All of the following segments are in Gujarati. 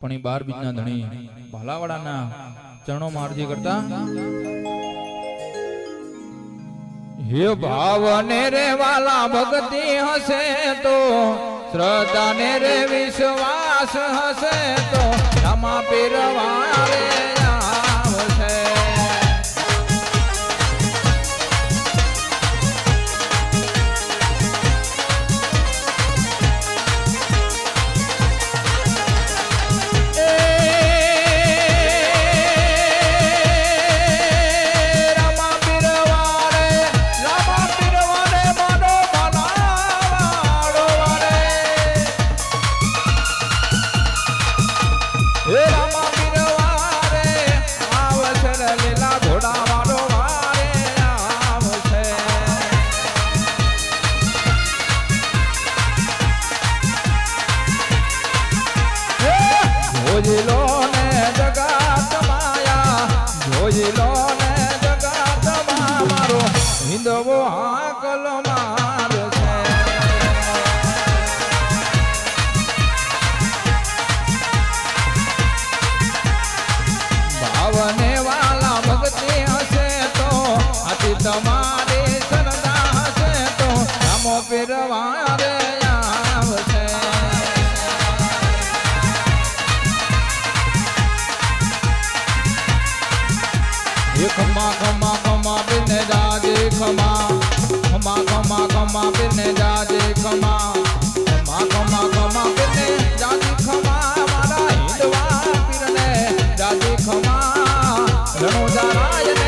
પણ એ બાર બીજના ધણી. ભાલાવાડાના ચરણો મારજી કરતા. હે ભાવને રે વાલા ભક્તિ હશે તો, શ્રદ્ધાને રે વિશ્વાસ હશે તો ક્ષમા પીરવા રે દવો હાકલો માર છે. ભાવને વાલા ભક્તિ હશે તો, આથી તમારે સરદા હશે તો એક માં ખમા પીરને જાજે ખમા. ખમા ખમા ખમા પીરને જાજી ખમા. મારા હિંદવા પીરને જાજી ખમા. રણોજા રાજને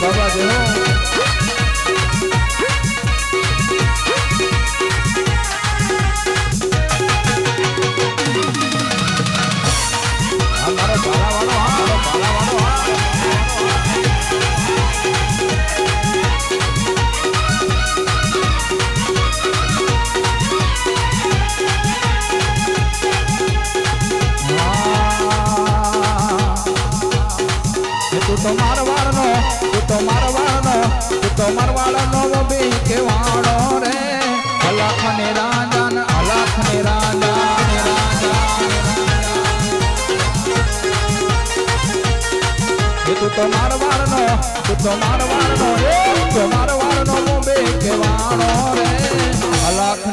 બાબા દેવા તું તો મારવાડનો બી કેવાડો રે. અલખ ને રાજા ને અલખ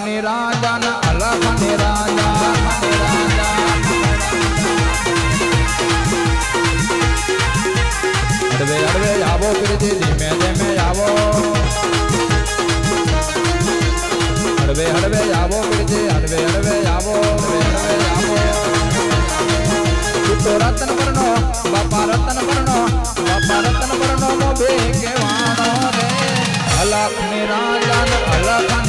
ને રાજા ને રાજા તું અલખ ને રાજા અલખ